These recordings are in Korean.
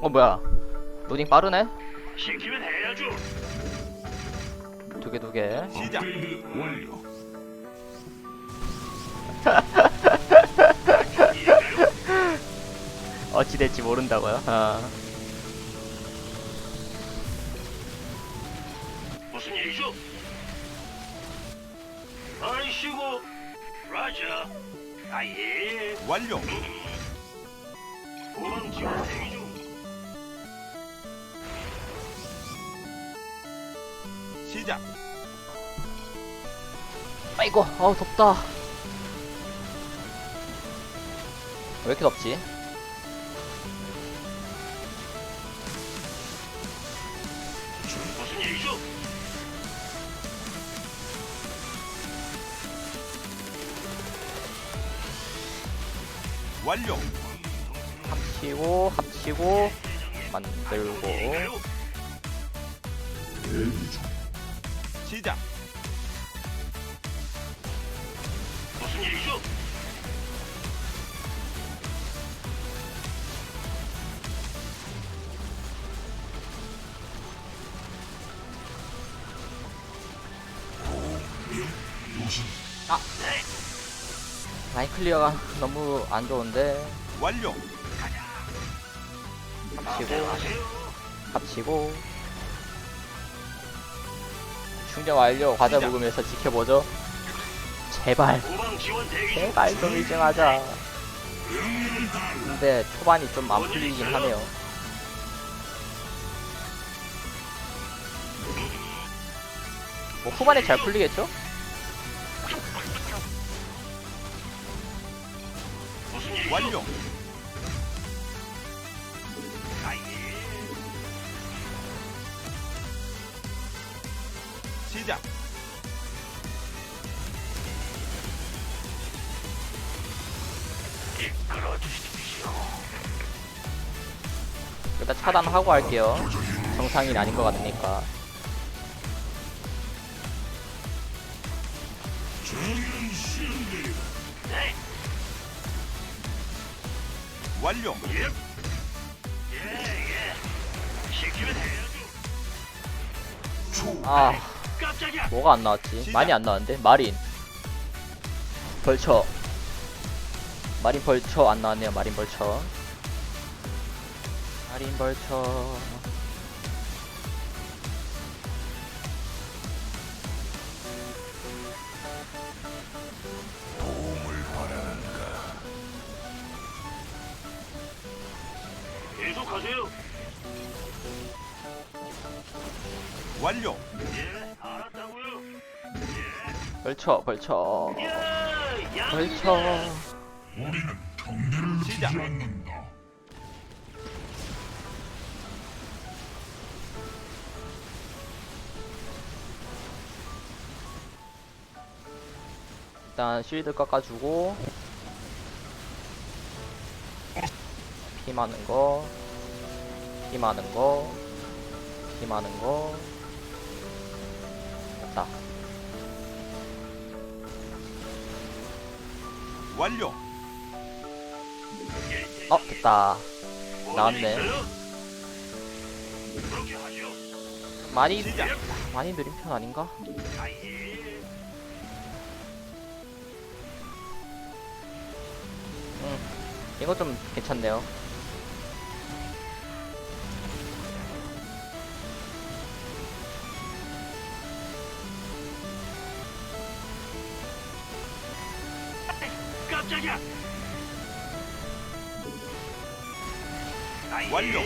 어 뭐야 로딩 빠르네? 시키면 해야죠. 두 개 두개 시작. 완료. 어찌 될지 모른다고요? 아 무슨 일이죠? 아이씨고, 라자. 아예. 완료. 도망 지원 대기 중. 아이고 어우 덥다 왜 이렇게 덥지? 무슨 일이죠? 완료. 합치고 합치고 만들고. 시작. 요신. 네. 라인 클리어가 너무 안 좋은데 완료. 합치고. 합치고 충전 완료 과자. 먹으면서 지켜보죠 제발 도망 지원 대기 중. 제발 좀 일정하자 근데 초반이 좀 안 풀리긴 하네요 뭐 후반에 잘 풀리겠죠? 완료. 시작. 이끌어 주십시오. 일단 차단하고 할게요 정상인 아닌 것 같으니까 완료. 예. 예, 예. 시키면 해야죠. 초. 아 깜짝이야. 뭐가 안 나왔지? 시작. 많이 안 나왔는데? 마린 벌처 마린 벌처 안 나왔네요 마린 벌처 마린 벌처 계속하세요. 완료. 예, 알았다고요. 벌처 벌처 예, 야. 벌처 우리는 경계를 두지 시작. 않는다. 일단 실드 깎아주고 피 많은 거, 피 많은 거, 피 많은 거 됐다. 완료. 어 됐다. 나왔네. 많이. 많이 느린 편 아닌가? 응. 이거 좀 괜찮네요. 깜짝이야. 아예. 완료.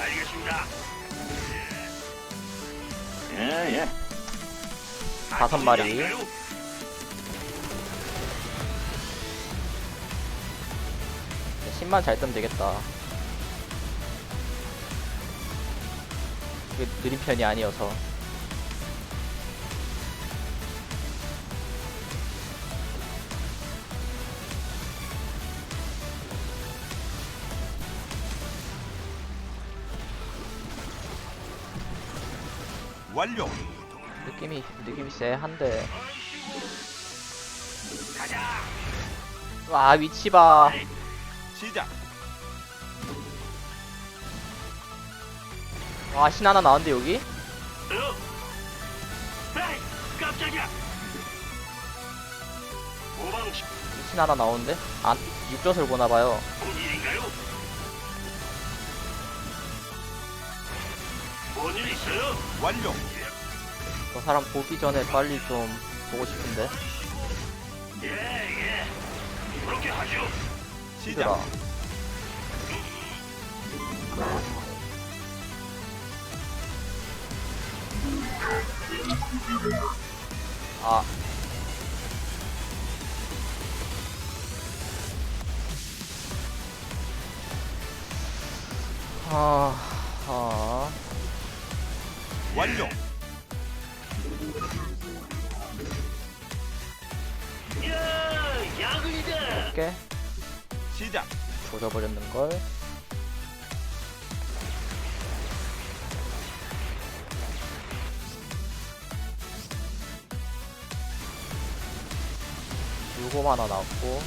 알겠습니다. 예, 예. 다섯 마리. 아니까요? 10만 잘 뜨면 되겠다. 이게 느린 편이 아니어서. 완료. 느낌이 느낌이 쎄한데. 아, 와 위치 봐. 시작. 와신 하나 나왔는데 여기? 신 하나 나오는데? 아, 안 육젖을 보나봐요. 뭔 일인가요? 뭔일 있어요? 완료. 저 사람 보기 전에 빨리 좀 보고 싶은데. 예, 예. 그렇게 하죠. 시작. 얘들아. 아. 아, 아, 걸. 요거 하나 나왔고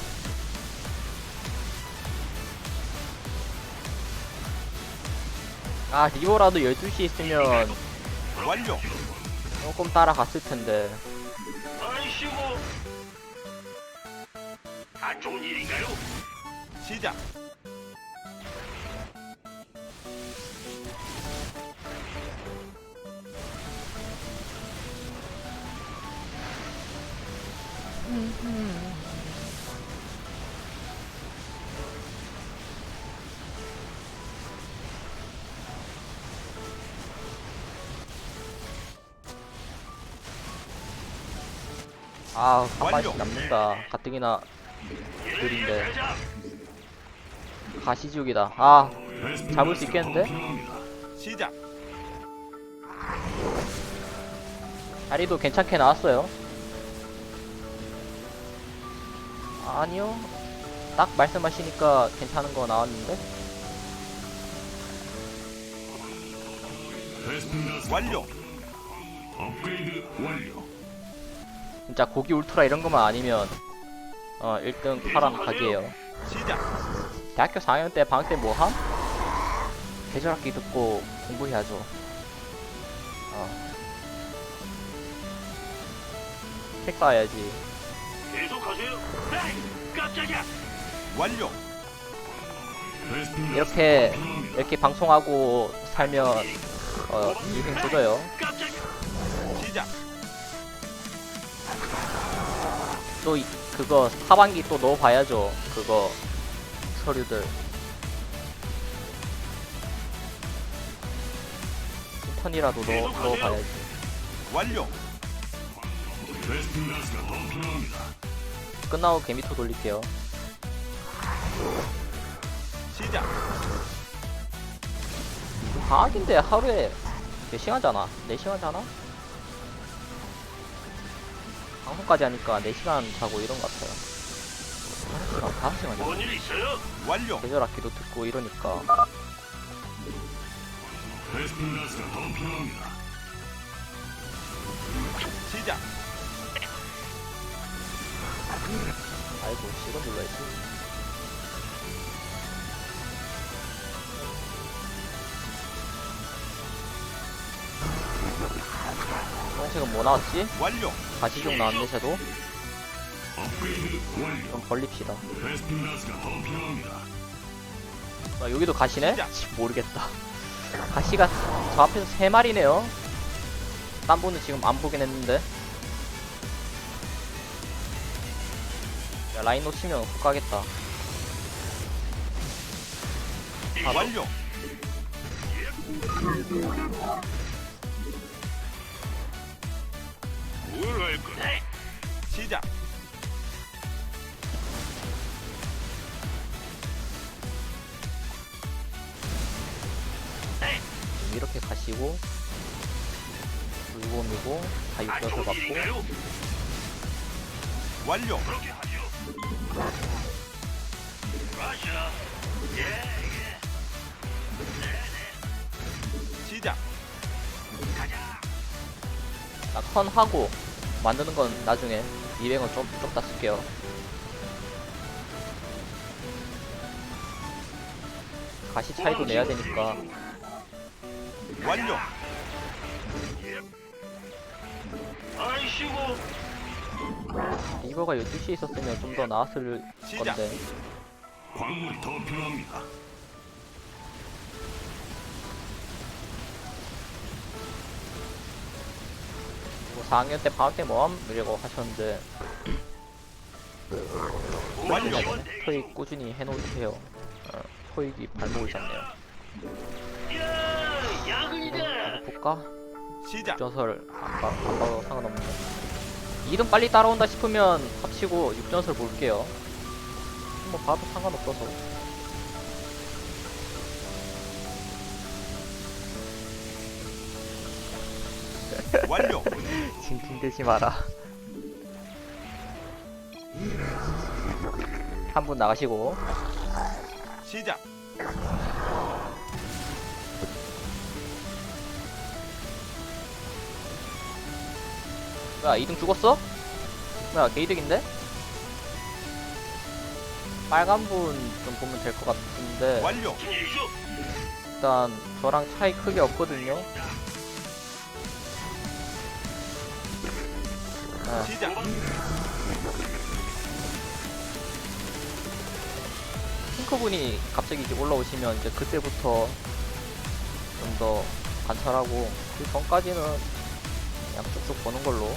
아 리버라도 12시 있으면 완료. 조금 따라갔을 텐데 아이씨고. 안 좋은 일인가요? 시작. 아. 발씩 남는다 가뜩이나 예, 느린데. 가시지옥이다 아 잡을 수 있겠는데? 시작. 다리도 괜찮게 나왔어요. 아니요. 딱 말씀하시니까 괜찮은 거 나왔는데? 완료. 업그레이드 완료. 진짜 고기 울트라 이런 것만 아니면 어 1등 파란 각이에요. 시작. 대학교 4학년 때 방학 때 뭐함? 계절학기 듣고 공부해야죠. 어. 책 봐야지. 계속하세요. 에이, 깜짝이야. 완료. 이렇게 이렇게 방송하고 살면 어 인생 조져요. 깜짝이야. 시작. 또 이- 그거 하반기 또 넣어봐야죠. 그거 서류들. 인턴이라도 넣어, 넣어봐야지. 완료. 더 필요합니다. 끝나고 개미토 돌릴게요. 시작. 방학인데 하루에 몇 시간 자나? 4시간 자나? 방송까지 하니까 4시간 자고 이런 것 같아요. 5시간, 5시간 자고. 뭔일 있어요? 완료. 계절 학기도 듣고 이러니까. 베스핀가스가 더 필요합니다. 시작. 아이고, 시간 눌러야지. 정책은 뭐 나왔지? 완료. 가시종 나왔네, 쟤도. 업그레이드 완료. 좀 벌립시다. 베스핀 가스가 더 필요합니다. 아, 여기도 가시네? 치, 모르겠다. 가시가 저 앞에서 세 마리네요. 딴 분은 지금 안 보긴 했는데. 야, 라인 놓치면 훅 가겠다. 완료. 뭘할 거야? 시작. 좀 이렇게 가시고, 물고 밀고, 다안 육겨서 좋은 받고. 완료. 그렇게 하 예, 예. 시작. 가자. 나컨 하고, 만드는 건 나중에 200원 좀, 좀 이따 쓸게요. 가시 차이도 내야 되니까. 완료. 아이씨고. 리버가 12시에 있었으면 좀 더 나았을 건데 광물이 더 필요합니다. 뭐 4학년 때 방학 때 모험 이라고 하셨는데 완료. 토익 꾸준히 해놓으세요 어, 토익이 발목을 잡네요 야근이다. 어, 볼까? 시작. 조설 안 봐- 안 봐도 상관없는데 이름 빨리 따라온다 싶으면 합치고 육전설 볼게요 뭐 봐도 상관없어서 완료. 징징대지 마라 한 분 나가시고 시작. 뭐야 2등 죽었어? 뭐야 개이득인데? 빨간 분 좀 보면 될 것 같은데 완료. 일단 저랑 차이 크게 없거든요 아, 시작. 핑크분이 갑자기 이제 올라오시면 이제 그때부터 좀 더 관찰하고 그 전까지는 그냥 쭉쭉 보는 걸로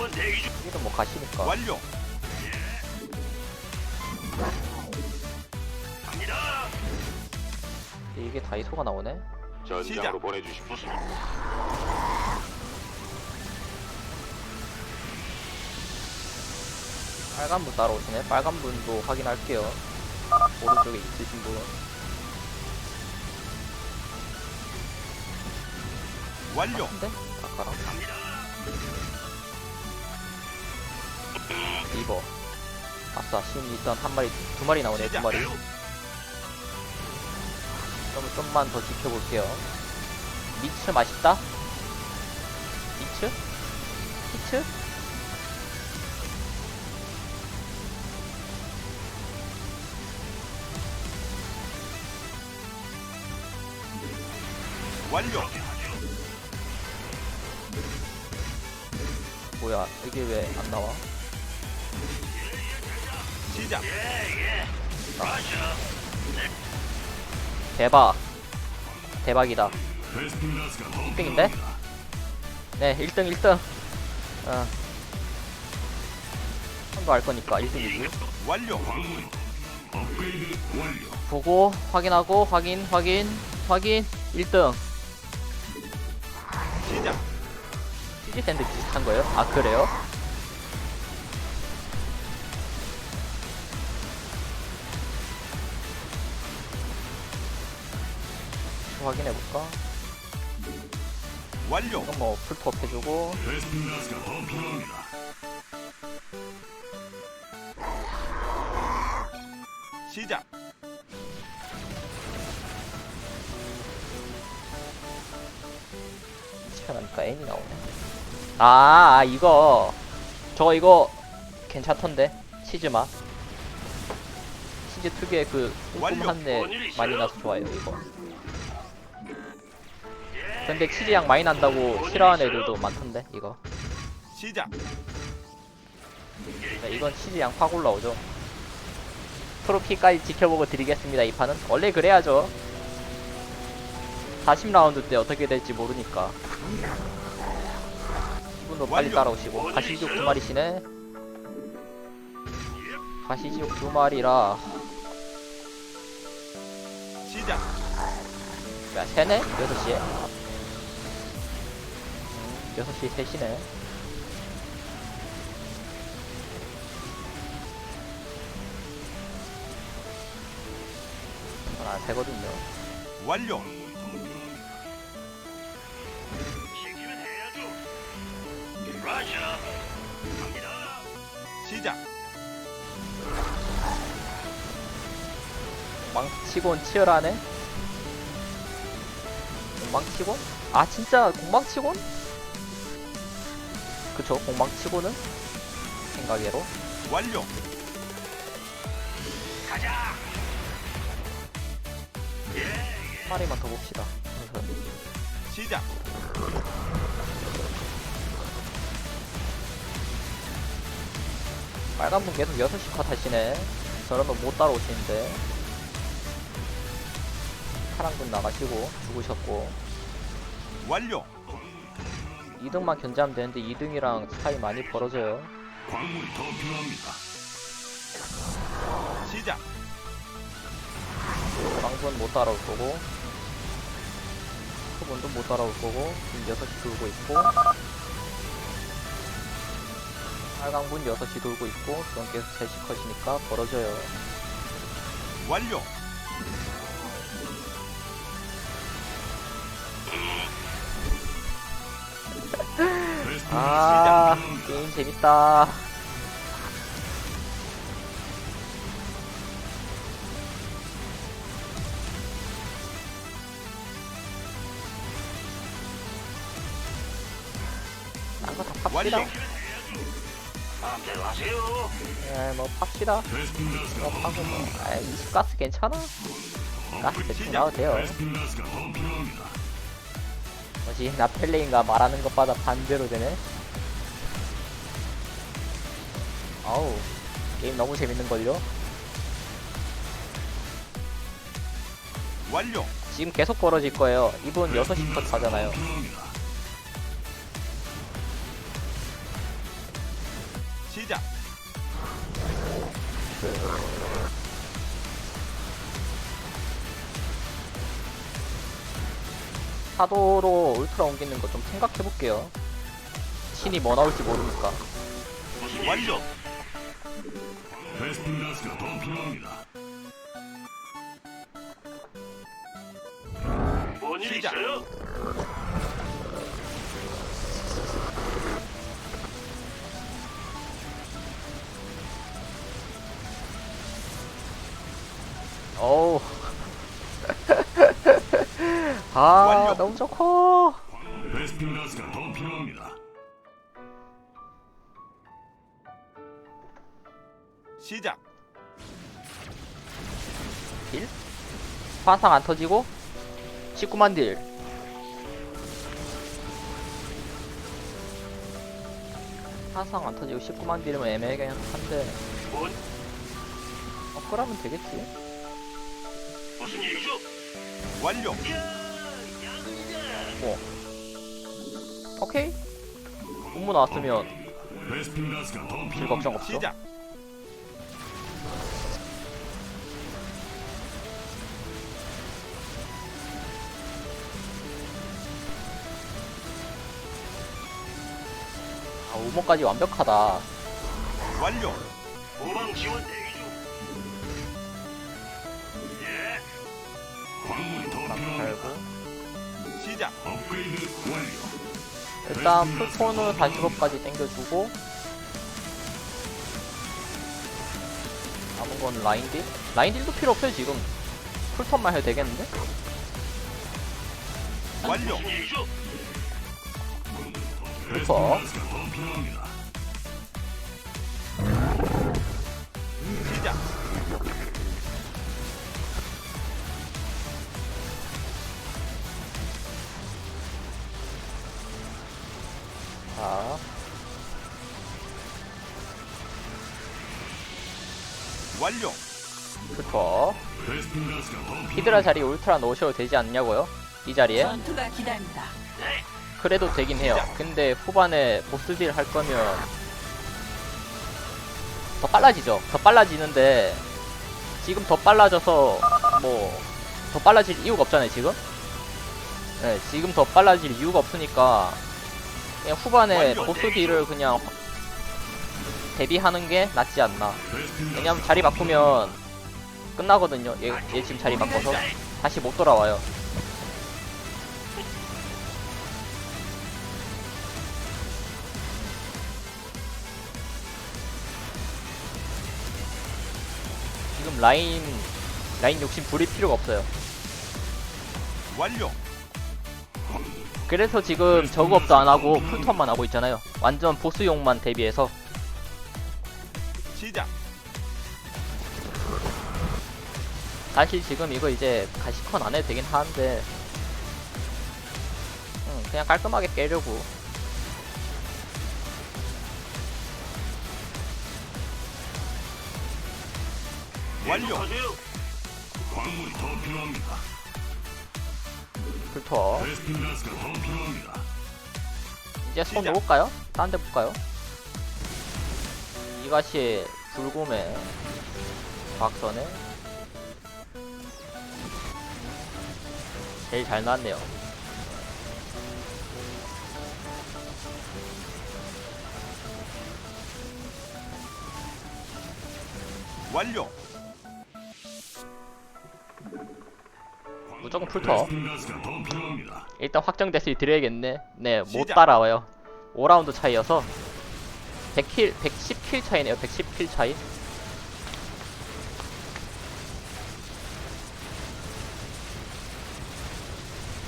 지원 대기 중. 여기는 뭐 가시니까 완료. 갑니다. 이게 다이소가 나오네 시작. 보내주십시오. 빨간 분 따라오시네 빨간 분도 확인할게요 오른쪽에 있으신 분 완료. 근데? 아까랑 갑니다. 리버 아싸 신 일단 한 마리 두 마리 나오네 두. 마리 그럼 좀만 더 지켜볼게요 미츠 맛있다 미츠? 미츠? 완료. 뭐야 이게 왜 안 나와? 시작. 예, 예. 맞아. 대박 대박이다 베스핀 가스가 더 땡인데? 필요합니다. 네 1등 1등 어 한도 알 거니까 1등이지 완료. 보고 확인하고 확인 확인 확인 1등 시작. CG 샌드 비슷한 거예요? 아 그래요? 확인해 볼까? 완료. 이건 뭐 풀톱 해주고 더 필요합니다. 시작. 시켜나니까 N이 나오네. 아, 아 이거 저거 이거 괜찮던데 치즈 맛. 치즈 특유의 그 쿰쿰한 내 많이 나서 좋아요 이거. 근데 치즈 양 많이 난다고 싫어하는 애들도 많던데 이거. 시작. 네, 이건 치즈 양 확 올라오죠. 트로피까지 지켜보고 드리겠습니다. 이 판은 원래 그래야죠. 40라운드 때 어떻게 될지 모르니까. 이분도 빨리. 따라오시고 가시지옥 두 마리시네. 가시지옥 두 마리라 시작. 야 세네? 6시에? 음, 6시 셋이네. 아, 세거든요. 완료. 시작. 망치곤 치열하네? 공망치곤? 아 진짜 공망치곤? 그쵸 공망치곤은? 생각외로 완료. 가자. 예, 마리만 더 봅시다. 시작. 빨간 분 계속 6시 컷 하시네. 저러면 못 따라오시는데. 파란 분 나가시고 죽으셨고. 완료. 2등만 견제하면 되는데 2등이랑 차이 많이 벌어져요. 광물이 더 필요합니다. 시작. 왕분 못 따라올 거고. 초분도 못 따라올 거고. 지금 6시 돌고 있고. 빨강분 6시 돌고 있고. 그건 계속 3시 컷이니까 벌어져요. 완료. 아, 필요합니다. 게임 재밌다. 딴거다 팝시다. 완료. 마음대로 하세요. 예, 뭐 팝시다. 뭐더 파고 뭐. 아, 20가스 괜찮아? 가스 대충 나와도 돼요. 뭐지? 나펠레인가 말하는 것마다 반대로 되네. 아우, 게임 너무 재밌는걸요? 완료. 지금 계속 벌어질 거예요. 이분 6시 컷 가잖아요. 필요합니다. 시작. 사도로 울트라 옮기는 거 좀 생각해 볼게요. 신이 뭐 나올지 모르니까. 완료. 일이죠? 베스핀 가스가 더 필요합니다. 뭔일. 있어요? 어우. 아. 너무 좋고. 가스가 더 필요합니다. 시작. 딜? 화상 안 터지고 19만 딜. 화상 안 터지고 19만 딜이면 애매하긴 한데 뭔 어, 그러면 되겠지. 무슨 일이죠? 완료. 야, 뭐. 오케이. 음모 나왔으면 질 걱정. 없죠. 시작. 아, 우모까지 완벽하다. 완료. 후방 지원 대기 시작. 일단 풀톤을 45까지 땡겨주고 남은 건 라인딜? 라인딜도 필요 없어요 지금 풀톤만 해도 되겠는데? 완료. 무슨 자 완료. 필요합니다. 히드라 자리에 울트라 넣으셔도 되지 않냐고요? 이 자리에? 전투가 기다린다. 네, 그래도 되긴 해요 근데 후반에 보스딜 할 거면 더 빨라지죠 더 빨라지는데 지금 더 빨라져서 뭐 더 빨라질 이유가 없잖아요 지금 네 지금 더 빨라질 이유가 없으니까 그냥 후반에 완료. 보스 딜을 그냥 대비하는 게 낫지 않나 왜냐면 자리 바꾸면 끝나거든요 얘, 얘 지금 자리 바꿔서 다시 못 돌아와요 지금 라인 라인 욕심 부릴 필요가 없어요 완료. 그래서 지금 저그업도 안 하고 풀턴만 하고 있잖아요 완전 보스용만 대비해서 시작. 사실 지금 이거 이제 가시컨 안 해도 되긴 하는데 음, 그냥 깔끔하게 깨려고 완료. 광물이 더 필요합니다. 불터. 이제 손. 놓을까요? 딴 데 볼까요? 이것이 불곰의 과학선에 제일 잘 나왔네요 완료. 무조건 풀터. 일단 확정됐으니 드려야겠네. 네 못. 따라와요. 5라운드 차이여서 100킬 110킬 차이네요. 110킬 차이.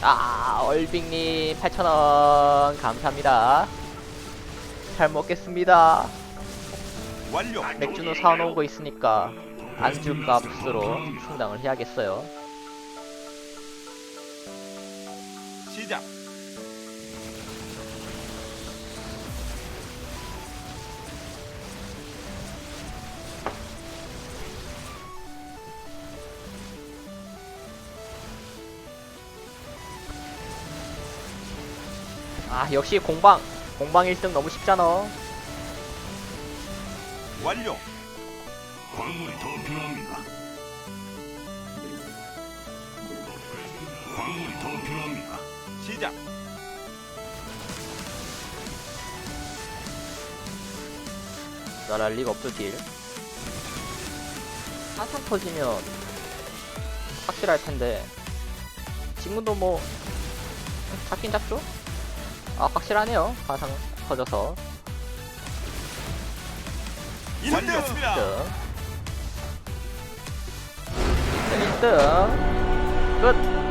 아 얼빅님 8,000원. 감사합니다. 잘 먹겠습니다. 맥주는 사놓은 거 있으니까 안주 값으로 충당을 해야겠어요 시작. 아 역시 공방 공방 1등 너무 쉽잖아 완료. 광물이 더 필요합니다. 광물이 더 필요합니다. 날할 리가 없죠 딜. 한참 터지면 확실할 텐데. 지금도 뭐 음, 잡긴 잡죠? 아 확실하네요. 화상 터져서. 완료. 1등 1등 끝